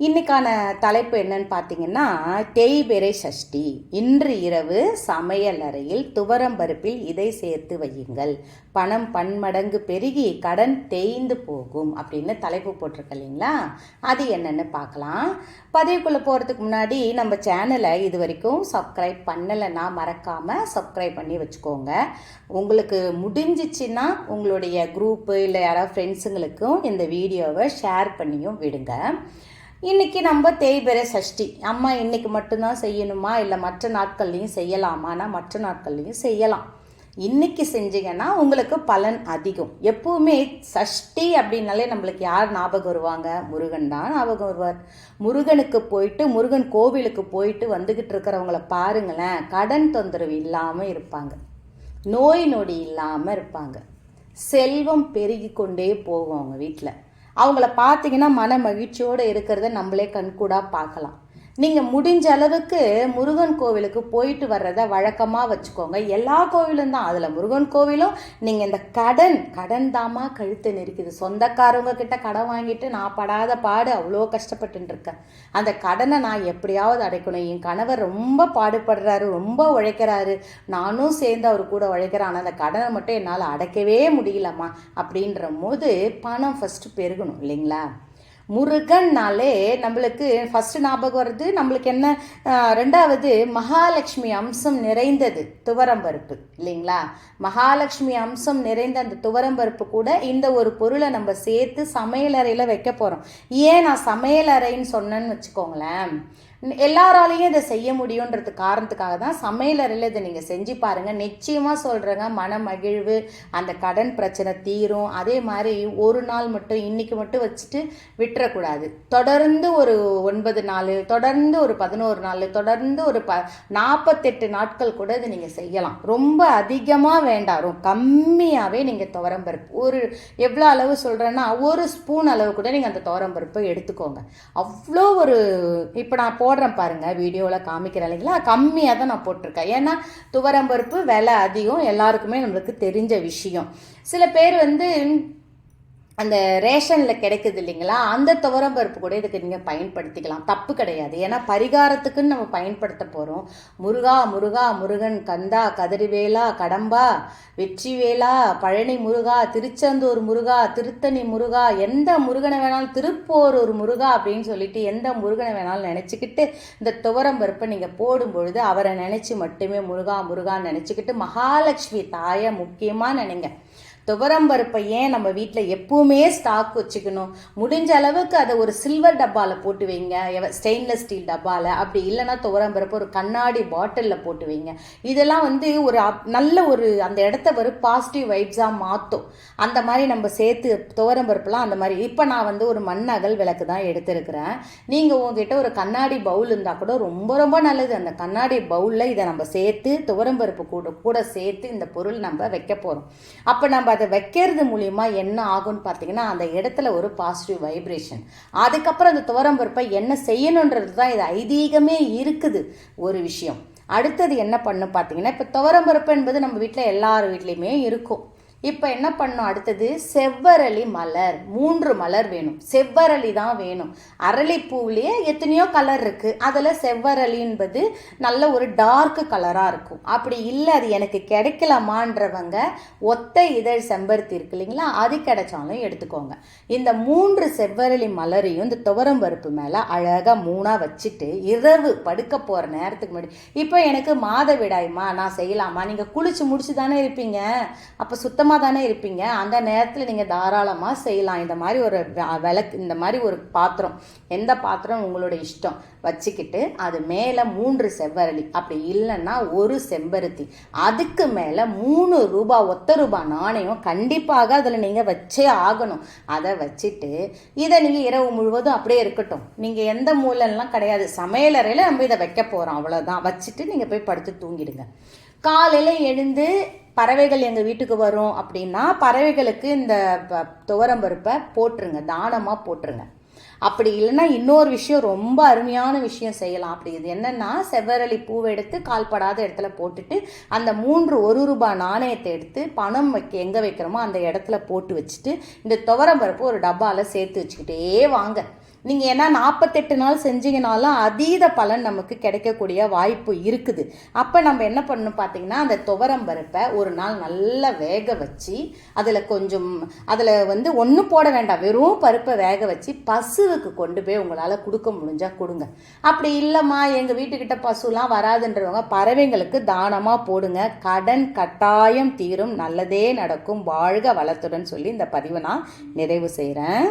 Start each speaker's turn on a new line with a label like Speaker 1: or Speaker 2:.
Speaker 1: இன்றைக்கான தலைப்பு என்னன்னு பார்த்தீங்கன்னா தேய்பெறை சஷ்டி. இன்று இரவு சமையல் அறையில் துவரம் பருப்பில் இதை சேர்த்து வையுங்கள். பணம் பன்மடங்கு பெருகி கடன் தேய்ந்து போகும் அப்படின்னு தலைப்பு போட்டிருக்க இல்லைங்களா? அது என்னென்னு பார்க்கலாம். பதிவுக்குள்ளே போகிறதுக்கு முன்னாடி நம்ம சேனலை இது வரைக்கும் சப்ஸ்கிரைப் பண்ணலைன்னா மறக்காமல் சப்ஸ்கிரைப் பண்ணி வச்சுக்கோங்க. உங்களுக்கு முடிஞ்சிச்சுன்னா உங்களுடைய குரூப்பு இல்லை யாராவது ஃப்ரெண்ட்ஸுங்களுக்கும் இந்த வீடியோவை ஷேர் பண்ணியும் விடுங்க. இன்னைக்கு நம்ம தேய்பிறை சஷ்டி. அம்மா இன்னைக்கு மட்டும்தான் செய்யணுமா? இல்லை மற்ற நாட்கள்லையும் செய்யலாமானா மற்ற நாட்கள்லையும் செய்யலாம். இன்னைக்கு செஞ்சீங்கன்னா உங்களுக்கு பலன் அதிகம். எப்பவுமே சஷ்டி அப்படின்னாலே நம்மளுக்கு யார் ஞாபகம் வருவாங்க? முருகன் தான் ஞாபகம் வருவார். முருகனுக்கு போயிட்டு முருகன் கோவிலுக்கு போயிட்டு வந்துக்கிட்டு இருக்கிறவங்கள பாருங்களேன் கடன் தொந்தரவு இல்லாமல் இருப்பாங்க. நோய் நொடி இல்லாமல் இருப்பாங்க. செல்வம் பெருகி கொண்டே போகும் அவங்க வீட்டில் அவங்கள பார்த்தீங்கன்னா மன மகிழ்ச்சியோடு இருக்கிறத நம்மளே கண்கூடாக பார்க்கலாம். நீங்கள் முடிஞ்ச அளவுக்கு முருகன் கோவிலுக்கு போயிட்டு வர்றத வழக்கமாக வச்சுக்கோங்க. எல்லா கோவிலும் தான். அதில் முருகன் கோவிலும் நீங்கள் இந்த கடன் கடன் தாமா கழுத்து நெருக்குது. சொந்தக்காரவங்க கிட்ட கடன் வாங்கிட்டு நான் படாத பாடு அவ்வளோ கஷ்டப்பட்டுருக்கேன் இருக்கேன். அந்த கடனை நான் எப்படியாவது அடைக்கணும். என் கணவர் ரொம்ப பாடுபடுறாரு ரொம்ப உழைக்கிறாரு. நானும் சேர்ந்து அவர் கூட உழைக்கிறேன். ஆனால் அந்த கடனை மட்டும் என்னால் அடைக்கவே முடியலம்மா. அப்படின்ற போது பணம் ஃபஸ்ட்டு பெருகணும் இல்லைங்களா? முருகன்னாலே நம்மளுக்கு ஃபஸ்ட்டு ஞாபகம் வருது. நம்மளுக்கு என்ன ரெண்டாவது மகாலட்சுமி அம்சம் நிறைந்தது துவரம்பருப்பு இல்லைங்களா? மகாலட்சுமி அம்சம் நிறைந்த அந்த துவரம்பருப்பு கூட இந்த ஒரு பொருளை நம்ம சேர்த்து சமையலறையில் வைக்க போகிறோம் ஏன் நான் சமையலறைன்னு சொன்னேன்னு வச்சுக்கோங்களேன். எல்லாராலையும் இதை செய்ய முடியுன்றது காரணத்துக்காக தான் சமையலறையில் இதை நீங்கள் செஞ்சு பாருங்கள் நிச்சயமாக சொல்கிறேங்க மன மகிழ்வு அந்த கடன் பிரச்சனை தீரும். அதே மாதிரி ஒரு நாள் மட்டும் இன்றைக்கி மட்டும் வச்சுட்டு விட்டுறக்கூடாது. தொடர்ந்து ஒரு ஒன்பது நாள் தொடர்ந்து ஒரு பதினோரு நாள் தொடர்ந்து ஒரு ப நாற்பத்தெட்டு நாட்கள் கூட இதை நீங்கள் செய்யலாம். ரொம்ப அதிகமாக வேண்டாம். ரொம்ப கம்மியாகவே நீங்கள் துவரம்பருப்பு. ஒரு எவ்வளோ அளவு சொல்கிறேன்னா ஒரு ஸ்பூன் அளவு கூட நீங்கள் அந்த துவரம்பருப்பை எடுத்துக்கோங்க. அவ்வளோ ஒரு இப்போ நான் போ போடுறேன் பாருங்க வீடியோவில் காமிக்கிறேன் இல்லைங்களா? கம்மியாக தான் நான் போட்டிருக்கேன். ஏன்னா துவரம்பருப்பு விலை அதிகம். எல்லாருக்குமே நம்மளுக்கு தெரிஞ்ச விஷயம். சில பேர் வந்து அந்த ரேஷனில் கிடைக்குது இல்லைங்களா? அந்த துவரம்பருப்பு கூட இதுக்கு நீங்கள் பயன்படுத்திக்கலாம். தப்பு கிடையாது. ஏன்னா பரிகாரத்துக்குன்னு நம்ம பயன்படுத்த போகிறோம் முருகா முருகா முருகன் கந்தா கதிரிவேலா கடம்பா வெற்றிவேலா பழனி முருகா திருச்செந்தூர் முருகா திருத்தணி முருகா எந்த முருகனை வேணாலும் திருப்போரூர் முருகா அப்படின்னு சொல்லிட்டு எந்த முருகனை வேணாலும் நினச்சிக்கிட்டு இந்த துவரம்பருப்பை நீங்கள் போடும் பொழுது அவரை நினச்சி மட்டுமே முருகா முருகான்னு நினச்சிக்கிட்டு மகாலட்சுமி தாயை முக்கியமாக நினைங்க. துவரம் பருப்பை ஏன் நம்ம வீட்டில் எப்பவுமே ஸ்டாக் வச்சுக்கணும்? முடிஞ்ச அளவுக்கு அதை ஒரு சில்வர் டப்பாவில் போட்டு வைங்க. ஸ்டெயின்லெஸ் ஸ்டீல் டப்பாவில் அப்படி இல்லைன்னா துவரம் பருப்பு ஒரு கண்ணாடி பாட்டிலில் போட்டு வைங்க. இதெல்லாம் வந்து ஒரு அப்- நல்ல ஒரு அந்த இடத்த ஒரு பாசிட்டிவ் வைப்ஸாக மாற்றும் அந்த மாதிரி நம்ம சேர்த்து துவரம் பருப்புலாம் அந்த மாதிரி. இப்போ நான் வந்து ஒரு மண் அகல் விளக்கு தான் எடுத்திருக்கிறேன். நீங்கள் உங்ககிட்ட ஒரு கண்ணாடி பவுல் இருந்தால் கூட ரொம்ப ரொம்ப நல்லது. அந்த கண்ணாடி பவுலில் இதை நம்ம சேர்த்து துவரம் பருப்பு கூட கூட சேர்த்து இந்த பொருள் நம்ம வைக்க போகிறோம் அப்போ நம்ம அதை வைக்கிறது மூலிமா என்ன ஆகும்னு பார்த்தீங்கன்னா அந்த இடத்துல ஒரு பாசிட்டிவ் வைப்ரேஷன் அதுக்கப்புறம் அந்த துவரம்பருப்பை என்ன செய்யணுன்றது தான் இது ஐதீகமே இருக்குது ஒரு விஷயம். அடுத்தது என்ன பண்ணும் பார்த்தீங்கன்னா இப்போ துவரம் பருப்பு என்பது நம்ம வீட்டில் எல்லார் வீட்லேயுமே இருக்கும். இப்போ என்ன பண்ணோம்? அடுத்தது செவ்வரளி மலர். மூன்று மலர் வேணும். செவ்வரளி தான் வேணும். அரளிப்பூவிலேயே எத்தனையோ கலர் இருக்குது அதில் செவ்வரளி என்பது நல்ல ஒரு டார்க் கலராக இருக்கும். அப்படி இல்லை அது எனக்கு கிடைக்கலாமான்றவங்க ஒத்த இதழ் செம்பருத்தி இருக்கு இல்லைங்களா? அது கிடைச்சாலும் எடுத்துக்கோங்க. இந்த மூன்று செவ்வரளி மலரையும் இந்த துவரம் பருப்பு மேலே அழகாக மூணாக வச்சுட்டு இரவு படுக்க போகிற நேரத்துக்கு முன்னாடி இப்போ எனக்கு மாதவிடாய்மா நான் செய்யலாமா? நீங்கள் குளிச்சு முடிச்சு தானே இருப்பீங்க. அப்போ சுத்தமாக தானே இருப்பீங்க. அந்த நேரத்தில் நீங்கள் தாராளமாக செய்யலாம். இந்த மாதிரி ஒரு வ- விளக்கு இந்த மாதிரி ஒரு பாத்திரம் எந்த பாத்திரம் உங்களோட இஷ்டம் வச்சுக்கிட்டு அது மேலே மூன்று செவ்வரளி. அப்படி இல்லைன்னா ஒரு செம்பருத்தி. அதுக்கு மேலே மூணு ரூபா ஒத்த ரூபா நாணயம் கண்டிப்பாக அதில் நீங்கள் வச்சே ஆகணும். அதை வச்சுட்டு இதை நீங்கள் இரவு முழுவதும் அப்படியே இருக்கட்டும். நீங்கள் எந்த மூலம்லாம் கிடையாது. சமையலறையில் நம்ம இதை வைக்க போகிறோம் அவ்வளோதான் வச்சுட்டு நீங்கள் போய் படுத்து தூங்கிடுங்க. காலையில் எழுந்து பறவைகள் எங்கள் வீட்டுக்கு வரும் அப்படின்னா பறவைகளுக்கு இந்த ப- துவரம்பருப்பை போட்டுருங்க தானமாக போட்டுருங்க. அப்படி இல்லைன்னா இன்னொரு விஷயம் ரொம்ப அருமையான விஷயம் செய்யலாம். அப்படி இது என்னன்னா செவ்வரளி பூவை எடுத்து கால்படாத இடத்துல போட்டுட்டு அந்த மூன்று ஒரு ரூபாய் நாணயத்தை எடுத்து பணம் வைக்க எங்கே வைக்கிறோமோ அந்த இடத்துல போட்டு வச்சுட்டு இந்த துவரம் பருப்பு ஒரு டப்பாவில் சேர்த்து வச்சுக்கிட்டே வாங்க. நீங்கள் ஏன்னா நாற்பத்தெட்டு நாள் செஞ்சீங்கனாலும் அதீத பலன் நமக்கு கிடைக்கக்கூடிய வாய்ப்பு இருக்குது. அப்போ நம்ம என்ன பண்ணணும் பார்த்தீங்கன்னா அந்த துவரம் பருப்பை ஒரு நாள் நல்லா வேக வச்சு அதில் கொஞ்சம் அதில் வந்து ஒன்றும் போட வேண்டாம். வெறும் பருப்பை வேக வச்சு பசுவுக்கு கொண்டு போய் உங்களால் கொடுக்க முடிஞ்சால் கொடுங்க. அப்படி இல்லைம்மா எங்கள் வீட்டுக்கிட்ட பசுலாம் வராதுன்றவங்க பறவைங்களுக்கு தானமாக போடுங்க. கடன் கட்டாயம் தீரும். நல்லதே நடக்கும். வாழ்க வளத்துடன் சொல்லி இந்த பதிவை நான் நிறைவு செய்கிறேன்